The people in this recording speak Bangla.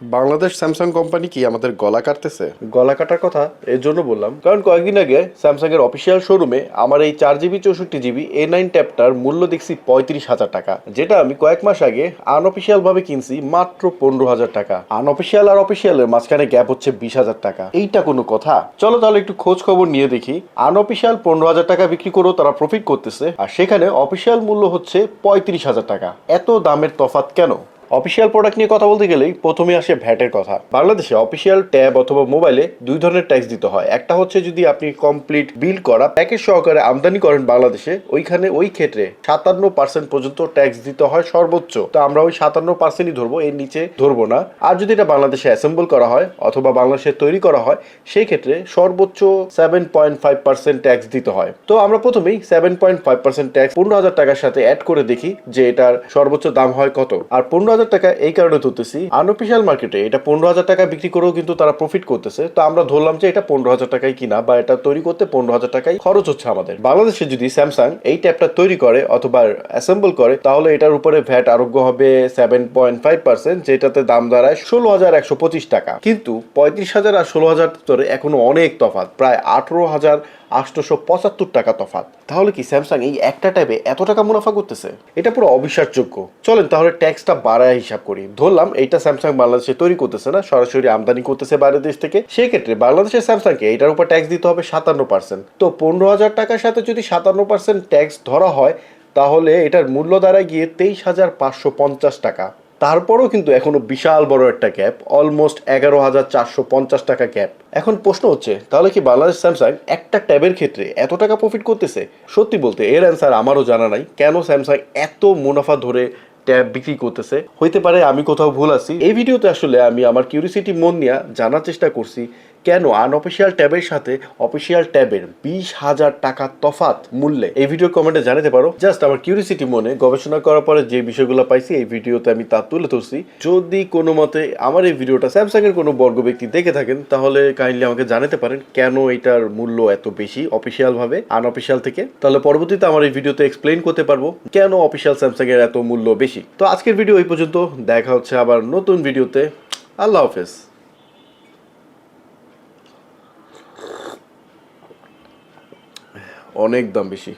বাংলাদেশ স্যামসাং কোম্পানি কি আমাদের গলা কাটতেছে? গলা কাটার কথা এর জন্য বললাম। কারণ কয়েকদিন আগে স্যামসাং এর অফিসিয়াল শোরুমে আমার এই চার জিবি, চৌষট্টি জিবি এ নাইন ট্যাবটার মূল্য দেখছি পঁয়ত্রিশ হাজার টাকা, যেটা আমি কয়েক মাস আগে আনঅফিসিয়াল ভাবে কিনছি মাত্র পনেরো হাজার টাকা। আনঅফিসিয়াল আর অফিসিয়ালের মাঝখানে গ্যাপ হচ্ছে বিশ হাজার টাকা। এইটা কোনো কথা? চলো তাহলে একটু খোঁজ খবর নিয়ে দেখি। আনঅফিসিয়াল পনেরো হাজার টাকা বিক্রি করেও তারা প্রফিট করতেছে, আর সেখানে অফিসিয়াল মূল্য হচ্ছে পঁয়ত্রিশ হাজার টাকা। এত দামের তফাৎ কেন? অফিসিয়াল প্রোডাক্ট নিয়ে কথা বলতে গেলেই প্রথমে আসে ভ্যাটের কথা। বাংলাদেশে অফিসিয়াল ট্যাব অথবা মোবাইলে দুই ধরনের ট্যাক্স দিতে হয়। একটা হচ্ছে যদি আপনি কমপ্লিট বিল করা প্যাকেজ সহকারে আমদানি করেন বাংলাদেশে, ওইখানে ওই ক্ষেত্রে সাতান্ন পার্সেন্ট পর্যন্ত ট্যাক্স দিতে হয় সর্বোচ্চ। তো আমরা ওই সাতান্ন পার্সেন্টই ধরবো, এর নিচে ধরবো না। আর যদি এটা বাংলাদেশে অ্যাসেম্বল করা হয় অথবা বাংলাদেশে তৈরি করা হয়, সেই ক্ষেত্রে সর্বোচ্চ seven point five percent tax দিতে হয়। তো আমরা প্রথমেই seven point five percent tax পনেরো হাজার টাকার সাথে অ্যাড করে দেখি যে এটার সর্বোচ্চ দাম হয় কত। আর পনেরো হাজার টাকা এই কারণে তুলতেছি। আনঅফিসিয়াল মার্কেটে এটা পনেরো হাজার টাকা বিক্রি করেও কিন্তু তারা প্রফিট করতেছে। তো আমরা ধরলাম যে এটা পনেরো হাজার টাকায় কিনা বা এটা তৈরি করতে পনেরো হাজার টাকাই খরচ হচ্ছে আমাদের। বাংলাদেশে যদি স্যামসাং এই ট্যাবটা তৈরি করে অথবা অ্যাসেম্বল করে, তাহলে এটার উপরে ভ্যাট আরোগ্য হবে সেভেন পয়েন্ট ফাইভ পার্সেন্ট যেটাতে দাম দাঁড়ায় ষোলো হাজার একশো পঁচিশ টাকা। কিন্তু পঁয়ত্রিশ হাজার আর ষোলো হাজার ভিতরে এখনও অনেক তফাৎ, প্রায় আঠারো হাজার আটশোশো পঁচাত্তর টাকা তফাৎ। তাহলে কি স্যামসাং এই একটা ট্যাবে এত টাকা মুনাফা করতেছে? এটা পুরো অবিশ্বাসযোগ্য। চলেন তাহলে ট্যাক্সটা বাড়ায় হিসাব করি। ধরলাম, এইটা স্যামসাং বাংলাদেশে তৈরি করতেছে না, সরাসরি আমদানি করতেছে বাইরের দেশ থেকে। সেই ক্ষেত্রে বাংলাদেশের স্যামসাংকে এটার উপর ট্যাক্স দিতে হবে সাতান্ন পার্সেন্ট তো পনেরো হাজার টাকার সাথে যদি সাতান্ন পার্সেন্ট ট্যাক্স ধরা হয়, তাহলে এটার মূল্য দাঁড়ায় গিয়ে তেইশ হাজার পাঁচশো পঞ্চাশ টাকা। তারপরেও কিন্তু এখনও বিশাল বড় একটা গ্যাপ অলমোস্ট এগারো হাজার চারশো পঞ্চাশ টাকা গ্যাপ এখন প্রশ্ন হচ্ছে, তাহলে কি বাংলাদেশ স্যামসাং একটা ট্যাবের ক্ষেত্রে এত টাকা প্রফিট করতেছে? সত্যি বলতে, এর অ্যান্সার আমারও জানা নাই। কেন স্যামসাং এত মুনাফা ধরে ট্যাব বিক্রি করতেছে। হইতে পারে আমি কোথাও ভুল আছি। এই ভিডিওতে আসলে আমি আমার কিউরিসিটি মন নিয়ে জানার চেষ্টা করছি কেন আনঅফিসিয়াল ট্যাবের সাথে অফিসিয়াল ট্যাবের বিশ হাজার টাকা তফাত মূল্যে? এই ভিডিও কমেন্টে জানাতে পারো। জাস্ট আমার কিউরিসিটি মনে, গবেষণা করার পরে যে বিষয়গুলো পাইছি, এই ভিডিওতে আমি তা তুলে ধরছি। যদি কোনো মতে আমার এই ভিডিওটা স্যামসাং এর কোনো বর্গ ব্যক্তি দেখে থাকেন, তাহলে কাইন্ডলি আমাকে জানাতে পারেন কেন এটার মূল্য এত বেশি অফিসিয়াল ভাবে আনঅফিসিয়াল থেকে। তাহলে পরবর্তীতে আমার এই ভিডিওতে এক্সপ্লেইন করতে পারব কেন অফিসিয়াল স্যামসাং এর এত মূল্য বেশি। তো আজকের ভিডিও এই পর্যন্ত। দেখা হচ্ছে আবার নতুন ভিডিওতে আল্লাহ হাফেজ। অনেক দাম বেশি।